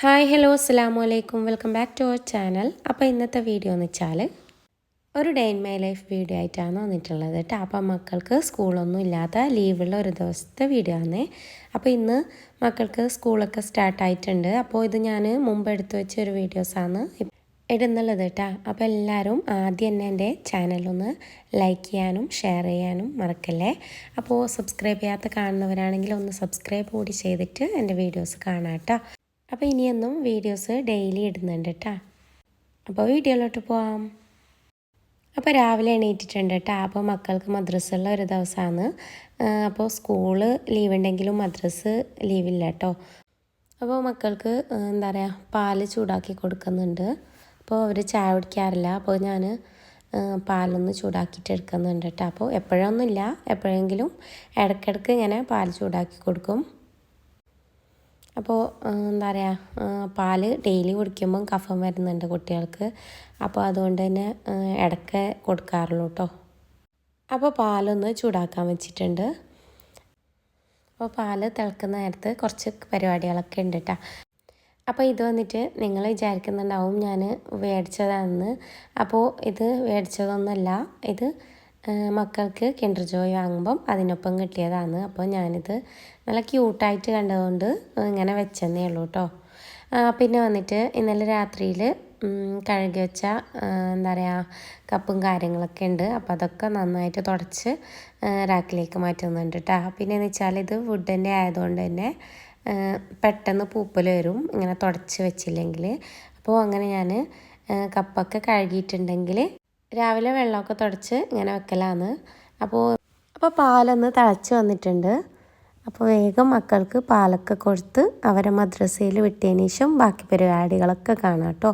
Hi hello അസ്സാം അലൈക്കും welcome back to our channel. അപ്പോൾ ഇന്നത്തെ വീഡിയോ എന്ന് വെച്ചാൽ ഒരു day in my life video ആയിട്ടാണ് വന്നിട്ടുള്ളത് കേട്ടോ. അപ്പം മക്കൾക്ക് സ്കൂളൊന്നും ഇല്ലാത്ത ലീവുള്ള ഒരു ദിവസത്തെ വീഡിയോ ആണ് അപ്പോൾ ഇന്ന് മക്കൾക്ക് സ്കൂളൊക്കെ സ്റ്റാർട്ടായിട്ടുണ്ട് അപ്പോൾ ഇത് ഞാൻ മുമ്പ് എടുത്തു വെച്ച ഒരു വീഡിയോസാണ് ഇടുന്നുള്ളത് കേട്ടോ. അപ്പോൾ എല്ലാവരും ആദ്യം തന്നെ എന്റെ ചാനലൊന്ന് ലൈക്ക് ചെയ്യാനും ഷെയർ ചെയ്യാനും മറക്കല്ലേ? അപ്പോൾ സബ്സ്ക്രൈബ് ചെയ്യാത്ത കാണുന്നവരാണെങ്കിൽ ഒന്ന് സബ്സ്ക്രൈബ് കൂടി ചെയ്തിട്ട് എന്റെ വീഡിയോസ് കാണാം കേട്ടോ. അപ്പോൾ ഇനിയൊന്നും വീഡിയോസ് ഡെയിലി ഇടുന്നുണ്ട് കേട്ടോ അപ്പോൾ വീഡിയോയിലോട്ട് പോവാം. അപ്പോൾ രാവിലെ എണീറ്റിട്ടുണ്ട് കേട്ടോ അപ്പോൾ മക്കൾക്ക് മദ്രസ്സുള്ള ഒരു ദിവസമാണ് അപ്പോൾ സ്കൂൾ ലീവ് ഉണ്ടെങ്കിലും മദ്രസ് ലീവില്ല കേട്ടോ അപ്പോൾ മക്കൾക്ക് എന്താ പറയുക പാൽ ചൂടാക്കി കൊടുക്കുന്നുണ്ട്. അപ്പോൾ അവർ ചായ കുടിക്കാറില്ല. അപ്പോൾ ഞാൻ പാലൊന്ന് ചൂടാക്കിയിട്ട് എടുക്കുന്നുണ്ട് കേട്ടോ അപ്പോൾ എപ്പോഴൊന്നുമില്ല. എപ്പോഴെങ്കിലും ഇടയ്ക്കിടയ്ക്ക് ഇങ്ങനെ പാൽ ചൂടാക്കി കൊടുക്കും. അപ്പോൾ എന്താ പറയുക പാൽ ഡെയിലി കുടിക്കുമ്പം കഫം വരുന്നുണ്ട് കുട്ടികൾക്ക്. അപ്പോൾ അതുകൊണ്ട് തന്നെ ഇടയ്ക്ക് കൊടുക്കാറുള്ളൂ കേട്ടോ അപ്പോൾ പാലൊന്ന് ചൂടാക്കാൻ വെച്ചിട്ടുണ്ട്. അപ്പോൾ പാൽ തിളക്കുന്ന നേരത്ത് കുറച്ച് പരിപാടികളൊക്കെ ഉണ്ട് കേട്ടോ അപ്പോൾ ഇത് വന്നിട്ട് നിങ്ങൾ വിചാരിക്കുന്നുണ്ടാവും ഞാൻ മേടിച്ചതാണെന്ന് അപ്പോൾ ഇത് മേടിച്ചതൊന്നുമല്ല ഇത് മക്കൾക്ക് കിൻഡർ ജോയ് വാങ്ങുമ്പം അതിനൊപ്പം കിട്ടിയതാണ്. അപ്പോൾ ഞാനിത് നല്ല ക്യൂട്ടായിട്ട് കണ്ടതുകൊണ്ട് ഇങ്ങനെ വെച്ചെന്നേ ഉള്ളൂ കേട്ടോ പിന്നെ വന്നിട്ട് ഇന്നലെ രാത്രിയിൽ കഴുകി വെച്ച എന്താ പറയുക കപ്പും കാര്യങ്ങളൊക്കെ ഉണ്ട്. അപ്പോൾ അതൊക്കെ നന്നായിട്ട് തുടച്ച് റാക്കിലേക്ക് മാറ്റുന്നുണ്ട് കേട്ടോ പിന്നെ എന്ന് വെച്ചാൽ ഇത് വുഡിന്റെ ആയതുകൊണ്ട് തന്നെ പെട്ടെന്ന് പൂപ്പൽ വരും. ഇങ്ങനെ തുടച്ച് വെച്ചില്ലെങ്കിൽ. അപ്പോൾ അങ്ങനെ ഞാൻ കപ്പൊക്കെ കഴുകിയിട്ടുണ്ടെങ്കിൽ രാവിലെ വെള്ളമൊക്കെ തുടച്ച് ഇങ്ങനെ വെക്കലാണ്. അപ്പോൾ അപ്പോൾ പാലൊന്ന് തിളച്ച് വന്നിട്ടുണ്ട്. അപ്പോൾ വേഗം മക്കൾക്ക് പാലൊക്കെ കൊടുത്ത് അവരെ മദ്രസയിൽ വിട്ടതിന് ശേഷം ബാക്കി പരിപാടികളൊക്കെ കാണാം കേട്ടോ.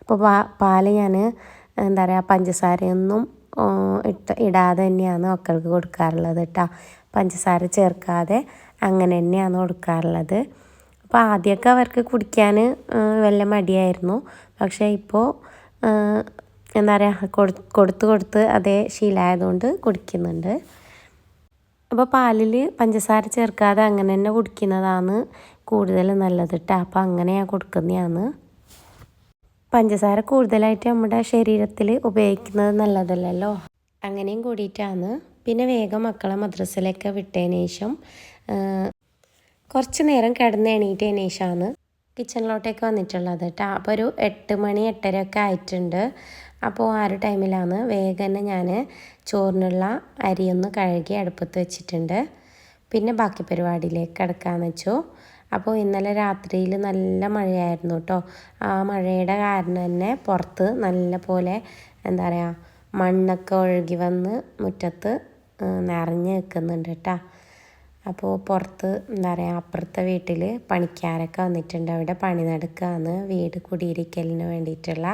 അപ്പോൾ പാ പാൽ ഞാൻ എന്താ പറയുക പഞ്ചസാരയൊന്നും ഇട്ട് ഇടാതെ തന്നെയാണ് മക്കൾക്ക് കൊടുക്കാറുള്ളത് കേട്ടോ. പഞ്ചസാര ചേർക്കാതെ അങ്ങനെ തന്നെയാണ് കൊടുക്കാറുള്ളത്. അപ്പോൾ ആദ്യമൊക്കെ അവർക്ക് കുടിക്കാൻ വല്ല മടിയായിരുന്നു. പക്ഷേ ഇപ്പോൾ എന്താ പറയുക കൊടു കൊടുത്ത് കൊടുത്ത് അതേ ശീലമായതുകൊണ്ട് കുടിക്കുന്നുണ്ട്. അപ്പോൾ പാലിൽ പഞ്ചസാര ചേർക്കാതെ അങ്ങനെ തന്നെ കുടിക്കുന്നതാണ് കൂടുതൽ നല്ലത് കേട്ടോ അപ്പോൾ അങ്ങനെ ഞാൻ കൊടുക്കുന്നതാണ്. പഞ്ചസാര കൂടുതലായിട്ട് നമ്മുടെ ശരീരത്തിൽ ഉപയോഗിക്കുന്നത് നല്ലതല്ലല്ലോ. അങ്ങനെയും കൂടിയിട്ടാണ്. പിന്നെ വേഗം മക്കളെ മദ്രസയിലേക്ക് വിട്ടതിന് ശേഷം കുറച്ച് നേരം കിടന്ന് എണീറ്റതിന് ശേഷമാണ് കിച്ചണിലോട്ടേക്ക് വന്നിട്ടുള്ളത് കേട്ടോ അപ്പോൾ ഒരു എട്ട് മണി എട്ടര ഒക്കെ ആയിട്ടുണ്ട്. അപ്പോൾ ആ ഒരു ടൈമിലാണ് വേഗം ഞാൻ ചോറിനുള്ള അരിയൊന്ന് കഴുകി അടുപ്പത്ത് വെച്ചിട്ടുണ്ട്. പിന്നെ ബാക്കി പരിപാടിയിലേക്ക് കിടക്കാമെന്ന് വെച്ചു. അപ്പോൾ ഇന്നലെ രാത്രിയിൽ നല്ല മഴയായിരുന്നു കേട്ടോ. ആ മഴയുടെ കാരണം തന്നെ പുറത്ത് നല്ല പോലെ എന്താ പറയുക മണ്ണൊക്കെ ഒഴുകി വന്ന് മുറ്റത്ത് നിറഞ്ഞ് നിൽക്കുന്നുണ്ട് കേട്ടോ. അപ്പോൾ പുറത്ത് എന്താ പറയുക അപ്പുറത്തെ വീട്ടിൽ പണിക്കാരൊക്കെ വന്നിട്ടുണ്ട്. അവിടെ പണി നടക്കുകയാണ് വീട് കുടിയിരിക്കലിന് വേണ്ടിയിട്ടുള്ള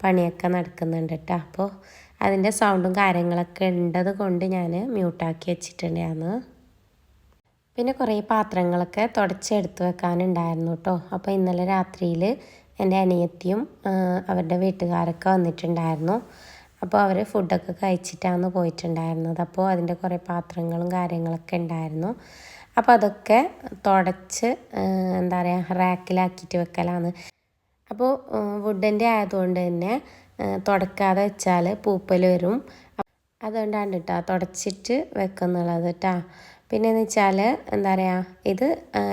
പണിയൊക്കെ നടക്കുന്നുണ്ട് കേട്ടോ അപ്പോൾ അതിന്റെ സൗണ്ടും കാര്യങ്ങളൊക്കെ ഉണ്ടത് കൊണ്ട് ഞാൻ മ്യൂട്ടാക്കി വെച്ചിട്ടുണ്ടായിരുന്നു പിന്നെ കുറേ പാത്രങ്ങളൊക്കെ തുടച്ചെടുത്ത് വെക്കാനുണ്ടായിരുന്നു കേട്ടോ അപ്പോൾ ഇന്നലെ രാത്രിയിൽ എന്റെ അനിയത്തിയും അവരുടെ വീട്ടുകാരൊക്കെ വന്നിട്ടുണ്ടായിരുന്നു. അപ്പോൾ അവർ ഫുഡൊക്കെ കഴിച്ചിട്ടാണ് പോയിട്ടുണ്ടായിരുന്നത്. അപ്പോൾ അതിന്റെ കുറേ പാത്രങ്ങളും കാര്യങ്ങളൊക്കെ ഉണ്ടായിരുന്നു. അപ്പോൾ അതൊക്കെ തുടച്ച് എന്താ പറയുക റാക്കിലാക്കിയിട്ട് വെക്കലാണ്. അപ്പോൾ വുഡിന്റെ ആയതുകൊണ്ട് തന്നെ തുടക്കാതെ വെച്ചാൽ പൂപ്പൽ വരും. അതുകൊണ്ടാണ് കേട്ടോ തുടച്ചിട്ട് വെക്കുന്നുള്ളത് കേട്ടോ പിന്നെ എന്ന് വെച്ചാൽ എന്താ പറയുക ഇത്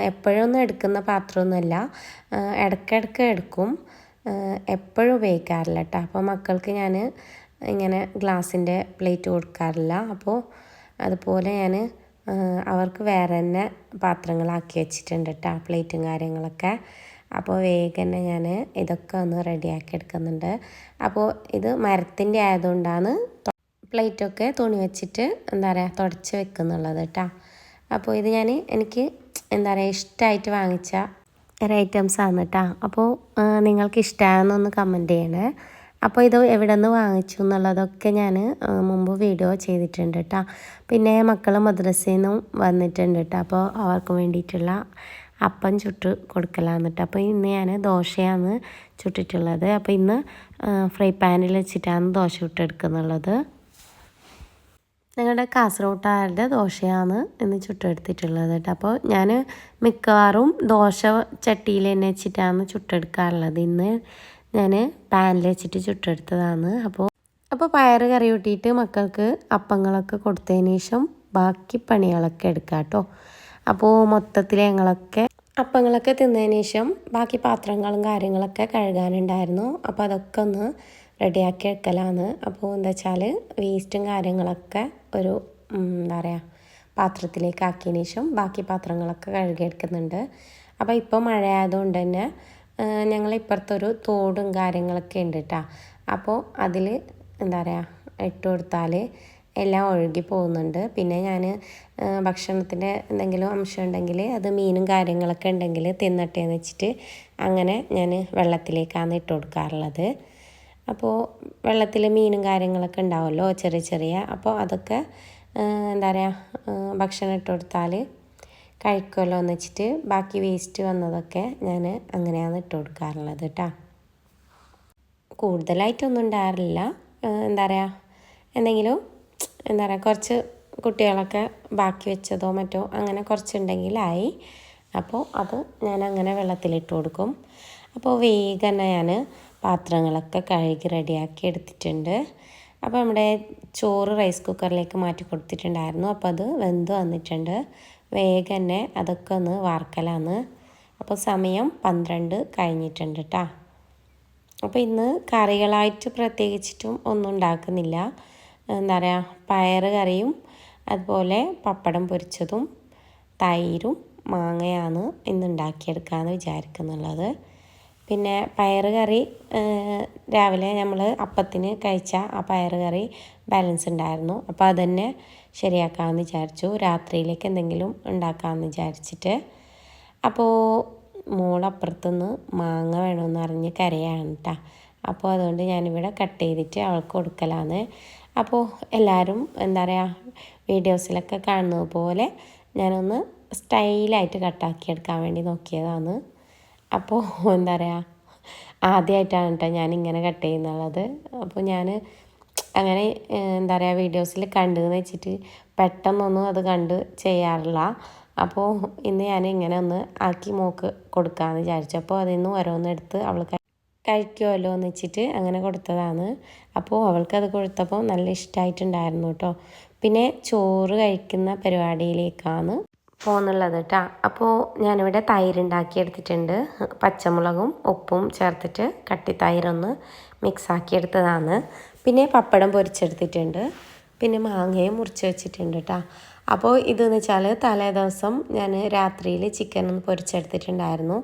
എപ്പോഴൊന്നും എടുക്കുന്ന പാത്രമൊന്നുമല്ല. ഇടയ്ക്കിടയ്ക്ക് എടുക്കും. എപ്പോഴും ഉപയോഗിക്കാറില്ല കേട്ടോ അപ്പോൾ മക്കൾക്ക് ഞാൻ ഇങ്ങനെ ഗ്ലാസിന്റെ പ്ലേറ്റ് കൊടുക്കാറില്ല. അപ്പോൾ അതുപോലെ ഞാൻ അവർക്ക് വേറെ തന്നെ പാത്രങ്ങളാക്കി വെച്ചിട്ടുണ്ട് കേട്ടോ പ്ലേറ്റും കാര്യങ്ങളൊക്കെ. അപ്പോൾ വേഗം തന്നെ ഞാൻ ഇതൊക്കെ ഒന്ന് റെഡിയാക്കി എടുക്കുന്നുണ്ട്. അപ്പോൾ ഇത് മരത്തിന്റെ ആയതുകൊണ്ടാണ് പ്ലേറ്റൊക്കെ തുണി വെച്ചിട്ട് എന്താ പറയുക തുടച്ച് വെക്കുന്നുള്ളത് കേട്ടോ. അപ്പോൾ ഇത് ഞാൻ എനിക്ക് എന്താ പറയുക ഇഷ്ടമായിട്ട് വാങ്ങിച്ച ഒരു ഐറ്റംസ് ആണ് കേട്ടോ. അപ്പോൾ നിങ്ങൾക്ക് ഇഷ്ടമാണെന്നൊന്ന് കമന്റ് ചെയ്യണേ. അപ്പോൾ ഇത് എവിടെ നിന്ന് വാങ്ങിച്ചു എന്നുള്ളതൊക്കെ ഞാൻ മുമ്പ് വീഡിയോ ചെയ്തിട്ടുണ്ട് കേട്ടോ. പിന്നെ മക്കൾ മദ്രസയിൽ നിന്നും വന്നിട്ടുണ്ട് കേട്ടോ. അപ്പോൾ അവർക്ക് വേണ്ടിയിട്ടുള്ള അപ്പം ചുട്ട് കൊടുക്കലാണ് കേട്ടോ അപ്പോൾ ഇന്ന് ഞാൻ ദോശയാണ് ചുട്ടിട്ടുള്ളത്. അപ്പോൾ ഇന്ന് ഫ്രൈ പാനിൽ വെച്ചിട്ടാണ് ദോശ ചുട്ടെടുക്കുന്നുള്ളത്. ഞങ്ങളുടെ കാസർഗോട്ടുകാരുടെ ദോശയാണ് ഇന്ന് ചുട്ടെടുത്തിട്ടുള്ളത് കേട്ടോ അപ്പോൾ ഞാൻ മിക്കവാറും ദോശ ചട്ടിയിൽ തന്നെ വെച്ചിട്ടാണ് ചുട്ടെടുക്കാറുള്ളത്. ഇന്ന് ഞാൻ പാനിൽ വെച്ചിട്ട് ചുട്ടെടുത്തതാണ്. അപ്പോൾ അപ്പോൾ പയറ് കറി കൂട്ടിയിട്ട് മക്കൾക്ക് അപ്പങ്ങളൊക്കെ കൊടുത്തതിന് ശേഷം ബാക്കി പണികളൊക്കെ എടുക്കാം കേട്ടോ അപ്പോൾ മൊത്തത്തിൽ ഞങ്ങളൊക്കെ അപ്പങ്ങളൊക്കെ തിന്നതിന് ശേഷം ബാക്കി പാത്രങ്ങളും കാര്യങ്ങളൊക്കെ കഴുകാനുണ്ടായിരുന്നു. അപ്പോൾ അതൊക്കെ ഒന്ന് റെഡിയാക്കി വെക്കലാണ്. അപ്പോൾ എന്താ വെച്ചാൽ വേസ്റ്റും കാര്യങ്ങളൊക്കെ ഒരു എന്താ പറയുക പാത്രത്തിലേക്ക് ആക്കിയതിന് ശേഷം ബാക്കി പാത്രങ്ങളൊക്കെ കഴുകിയെടുക്കുന്നുണ്ട്. അപ്പോൾ ഇപ്പോൾ മഴ ആയതുകൊണ്ട് തന്നെ ഞങ്ങൾ ഇപ്പുറത്തൊരു തോടും കാര്യങ്ങളൊക്കെ ഉണ്ട് കേട്ടോ അപ്പോൾ അതിൽ എന്താ പറയുക ഇട്ട് കൊടുത്താൽ എല്ലാം ഒഴുകി പോകുന്നുണ്ട്. പിന്നെ ഞാൻ ഭക്ഷണത്തിന്റെ എന്തെങ്കിലും അംശം ഉണ്ടെങ്കിൽ അത് മീനും കാര്യങ്ങളൊക്കെ ഉണ്ടെങ്കിൽ തിന്നട്ടെ എന്ന് വെച്ചിട്ട് അങ്ങനെ ഞാൻ വെള്ളത്തിലേക്കാണ് ഇട്ട് കൊടുക്കാറുള്ളത്. അപ്പോൾ വെള്ളത്തിൽ മീനും കാര്യങ്ങളൊക്കെ ഉണ്ടാവുമല്ലോ ചെറിയ ചെറിയ. അപ്പോൾ അതൊക്കെ എന്താ പറയുക ഭക്ഷണം ഇട്ട് കൊടുത്താൽ കഴിക്കുമല്ലോ എന്ന് വെച്ചിട്ട് ബാക്കി വേസ്റ്റ് വന്നതൊക്കെ ഞാൻ അങ്ങനെയാണ് ഇട്ട് കൊടുക്കാറുള്ളത് കേട്ടോ കൂടുതലായിട്ടൊന്നും ഉണ്ടാകാറില്ല. എന്താ പറയുക എന്തെങ്കിലും എന്താ പറയുക കുറച്ച് കുട്ടികളൊക്കെ ബാക്കി വെച്ചതോ മറ്റോ അങ്ങനെ കുറച്ചുണ്ടെങ്കിലായി. അപ്പോൾ അത് ഞാൻ അങ്ങനെ വെള്ളത്തിലിട്ട് കൊടുക്കും. അപ്പോൾ വേഗം ഞാൻ പാത്രങ്ങളൊക്കെ കഴുകി റെഡിയാക്കി എടുത്തിട്ടുണ്ട്. അപ്പോൾ നമ്മുടെ ചോറ് റൈസ് കുക്കറിലേക്ക് മാറ്റി കൊടുത്തിട്ടുണ്ടായിരുന്നു. അപ്പോൾ അത് വെന്ത് വന്നിട്ടുണ്ട്. വേഗം തന്നെ അതൊക്കെ ഒന്ന് വാർക്കലാന്ന്. അപ്പോൾ സമയം പന്ത്രണ്ട് കഴിഞ്ഞിട്ടുണ്ട് കേട്ടോ അപ്പോൾ ഇന്ന് കറികളായിട്ട് പ്രത്യേകിച്ചിട്ടും ഒന്നും ഉണ്ടാക്കുന്നില്ല. എന്താ പറയുക പയറ് കറിയും അതുപോലെ പപ്പടം പൊരിച്ചതും തൈരും മാങ്ങയാണ് ഇന്ന് ഉണ്ടാക്കിയെടുക്കാമെന്ന് വിചാരിക്കുന്നുള്ളത്. പിന്നെ പയറ് കറി രാവിലെ നമ്മൾ അപ്പത്തിന് കഴിച്ച ആ പയറ് കറി ബാലൻസ് ഉണ്ടായിരുന്നു. അപ്പോൾ അതന്നെ ശരിയാക്കാമെന്ന് വിചാരിച്ചു. രാത്രിയിലേക്ക് എന്തെങ്കിലും ഉണ്ടാക്കാമെന്ന് വിചാരിച്ചിട്ട്. അപ്പോൾ മോളപ്പുറത്തുനിന്ന് മാങ്ങ വേണമെന്ന് അറിഞ്ഞ് കരയാണ് കേട്ടോ അപ്പോൾ അതുകൊണ്ട് ഞാനിവിടെ കട്ട് ചെയ്തിട്ട് അവൾക്ക് കൊടുക്കലാണ് അപ്പോൾ എല്ലാവരും എന്താ പറയുക വീഡിയോസിലൊക്കെ കാണുന്നത് പോലെ ഞാനൊന്ന് സ്റ്റൈലായിട്ട് കട്ടാക്കി എടുക്കാൻ വേണ്ടി നോക്കിയതാണ്. അപ്പോൾ എന്താ പറയുക ആദ്യമായിട്ടാണ് കേട്ടോ ഞാനിങ്ങനെ കട്ട് ചെയ്യുന്നുള്ളത്. അപ്പോൾ ഞാൻ അങ്ങനെ എന്താ പറയുക വീഡിയോസിൽ കണ്ടെന്ന് വെച്ചിട്ട് പെട്ടെന്നൊന്നും അത് കണ്ട് ചെയ്യാറില്ല. അപ്പോൾ ഇന്ന് ഞാൻ ഇങ്ങനെ ഒന്ന് ആക്കി മോക്ക് കൊടുക്കാമെന്ന് വിചാരിച്ചു. അപ്പോൾ അതിൽ നിന്ന് ഓരോന്നെടുത്ത് അവൾക്ക് അവൾ കഴിക്കുമല്ലോ എന്ന് വെച്ചിട്ട് അങ്ങനെ കൊടുത്തതാണ്. അപ്പോൾ അവൾക്കത് കൊടുത്തപ്പോൾ നല്ല ഇഷ്ടമായിട്ടുണ്ടായിരുന്നു കേട്ടോ. പിന്നെ ചോറ് കഴിക്കുന്ന പരിപാടിയിലേക്കാണ് പോകുന്നുള്ളത് കേട്ടോ. അപ്പോൾ ഞാനിവിടെ തൈര് ഉണ്ടാക്കി എടുത്തിട്ടുണ്ട്. പച്ചമുളകും ഉപ്പും ചേർത്തിട്ട് കട്ടി തൈരൊന്ന് മിക്സാക്കി എടുത്തതാണ്. പിന്നെ പപ്പടം പൊരിച്ചെടുത്തിട്ടുണ്ട്. പിന്നെ മാങ്ങയും മുറിച്ച് വെച്ചിട്ടുണ്ട് കേട്ടോ. അപ്പോൾ ഇതെന്ന് വെച്ചാൽ തലേ ദിവസം ഞാൻ രാത്രിയിൽ ചിക്കൻ ഒന്ന് പൊരിച്ചെടുത്തിട്ടുണ്ടായിരുന്നു.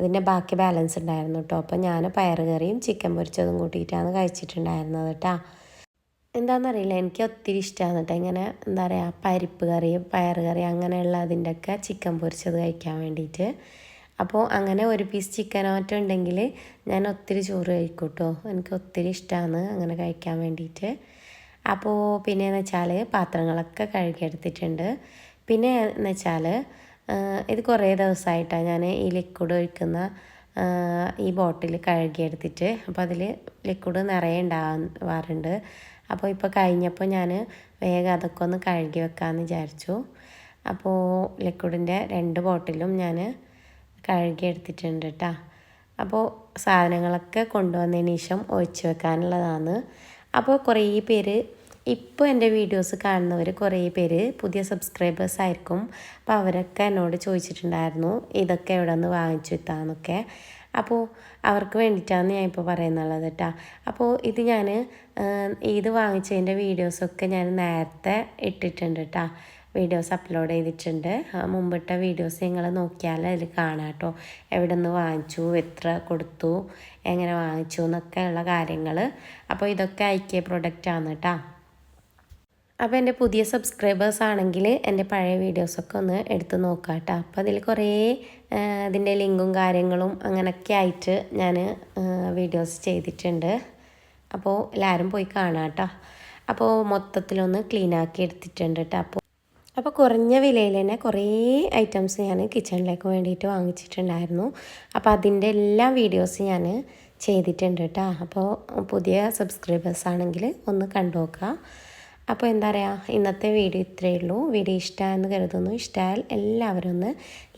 അതിന്റെ ബാക്കി ബാലൻസ് ഉണ്ടായിരുന്നു കേട്ടോ. അപ്പോൾ ഞാൻ പയറുകറിയും ചിക്കൻ പൊരിച്ചതും കൂട്ടിയിട്ടാണ് കഴിച്ചിട്ടുണ്ടായിരുന്നത് കേട്ടോ. എന്താണെന്നറിയില്ല എനിക്ക് ഒത്തിരി ഇഷ്ടമാണ് കേട്ടോ ഇങ്ങനെ എന്താ പറയുക പരിപ്പ് കറി പയറുകറി അങ്ങനെയുള്ള അതിന്റെയൊക്കെ ചിക്കൻ പൊരിച്ചത് കഴിക്കാൻ വേണ്ടിയിട്ട്. അപ്പോൾ അങ്ങനെ ഒരു പീസ് ചിക്കൻ ഓറ്റം ഉണ്ടെങ്കിൽ ഞാൻ ഒത്തിരി ചോറ് കഴിക്കും കേട്ടോ. എനിക്ക് ഒത്തിരി ഇഷ്ടമാണ് അങ്ങനെ കഴിക്കാൻ വേണ്ടിയിട്ട്. അപ്പോൾ പിന്നെയെന്ന് വെച്ചാൽ പാത്രങ്ങളൊക്കെ കഴുകിയെടുത്തിട്ടുണ്ട്. പിന്നെ എന്ന് വെച്ചാൽ ഇത് കുറേ ദിവസമായിട്ടാണ് ഞാൻ ഈ ലിക്വിഡ് ഒഴിക്കുന്ന ഈ ബോട്ടിൽ കഴുകിയെടുത്തിട്ട്. അപ്പോൾ അതിൽ ലിക്വിഡ് നിറയെ ഉണ്ടാവാറുണ്ട് അപ്പോൾ ഇപ്പോൾ കഴിഞ്ഞപ്പോൾ ഞാൻ വേഗം അതൊക്കെ ഒന്ന് കഴുകി വെക്കാമെന്ന് വിചാരിച്ചു. അപ്പോൾ ലിക്വിഡിന്റെ രണ്ട് ബോട്ടിലും ഞാൻ കഴുകി എടുത്തിട്ടുണ്ട് കേട്ടോ അപ്പോൾ സാധനങ്ങളൊക്കെ കൊണ്ടുവന്നതിന് ശേഷം ഒഴിച്ച് വെക്കാനുള്ളതാണ്. അപ്പോൾ കുറേ പേര് ഇപ്പോൾ എന്റെ വീഡിയോസ് കാണുന്നവർ കുറേ പേര് പുതിയ സബ്സ്ക്രൈബേഴ്സ് ആയിരിക്കും. അപ്പോൾ അവരൊക്കെ എന്നോട് ചോദിച്ചിട്ടുണ്ടായിരുന്നു ഇതൊക്കെ എവിടെ നിന്ന് വാങ്ങിച്ചു എത്താന്നൊക്കെ അപ്പോൾ അവർക്ക് വേണ്ടിയിട്ടാണ് ഞാൻ ഇപ്പോൾ പറയുന്നുള്ളത് കേട്ടോ അപ്പോൾ ഇത് ഞാൻ ഇത് വാങ്ങിച്ചതിന്റെ വീഡിയോസൊക്കെ ഞാൻ നേരത്തെ ഇട്ടിട്ടുണ്ട് കേട്ടോ വീഡിയോസ് അപ്ലോഡ് ചെയ്തിട്ടുണ്ട്. മുമ്പിട്ട വീഡിയോസ് നിങ്ങൾ നോക്കിയാൽ അതിൽ കാണാം കേട്ടോ എവിടെ നിന്ന് വാങ്ങിച്ചു എത്ര കൊടുത്തു എങ്ങനെ വാങ്ങിച്ചു എന്നൊക്കെയുള്ള കാര്യങ്ങൾ അപ്പോൾ ഇതൊക്കെ ഐക്യ പ്രൊഡക്റ്റാണ് കേട്ടോ അപ്പോൾ എന്റെ പുതിയ സബ്സ്ക്രൈബേഴ്സ് ആണെങ്കിൽ എന്റെ പഴയ വീഡിയോസൊക്കെ ഒന്ന് എടുത്ത് നോക്കാം കേട്ടോ അപ്പോൾ അതിൽ കുറേ അതിന്റെ ലിങ്കും കാര്യങ്ങളും അങ്ങനെയൊക്കെ ആയിട്ട് ഞാൻ വീഡിയോസ് ചെയ്തിട്ടുണ്ട്. അപ്പോൾ എല്ലാവരും പോയി കാണാം കേട്ടോ അപ്പോൾ മൊത്തത്തിലൊന്ന് ക്ലീൻ ആക്കി എടുത്തിട്ടുണ്ട് കേട്ടോ അപ്പോൾ അപ്പോൾ കുറഞ്ഞ വിലയിൽ തന്നെ കുറേ ഐറ്റംസ് ഞാൻ കിച്ചണിലേക്ക് വേണ്ടിയിട്ട് വാങ്ങിച്ചിട്ടുണ്ടായിരുന്നു. അപ്പോൾ അതിന്റെ എല്ലാ വീഡിയോസ് ഞാൻ ചെയ്തിട്ടുണ്ട് കേട്ടോ അപ്പോൾ പുതിയ സബ്സ്ക്രൈബേഴ്സ് ആണെങ്കിൽ ഒന്ന് കണ്ടു നോക്കുക അപ്പോൾ എന്താ പറയുക ഇന്നത്തെ വീഡിയോ ഇത്രയേ ഉള്ളൂ. വീഡിയോ ഇഷ്ടമായെന്ന് കരുതുന്നു. ഇഷ്ടമായാൽ എല്ലാവരും ഒന്ന്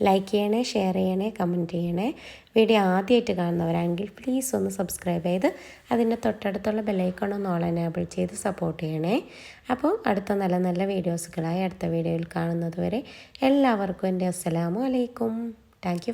ലൈക്ക് ചെയ്യണേ ഷെയർ ചെയ്യണേ കമന്റ് ചെയ്യണേ. വീഡിയോ ആദ്യമായിട്ട് കാണുന്നവരാണെങ്കിൽ പ്ലീസ് ഒന്ന് സബ്സ്ക്രൈബ് ചെയ്ത് അതിന്റെ തൊട്ടടുത്തുള്ള ബെല്ലൈക്കൺ ഒന്ന് ഓൾ എനേബിൾ ചെയ്ത് സപ്പോർട്ട് ചെയ്യണേ. അപ്പോൾ അടുത്ത നല്ല നല്ല വീഡിയോസുകളായി അടുത്ത വീഡിയോയിൽ കാണുന്നത് വരെ എല്ലാവർക്കും എന്റെ അസ്സലാമു അലൈക്കും. താങ്ക്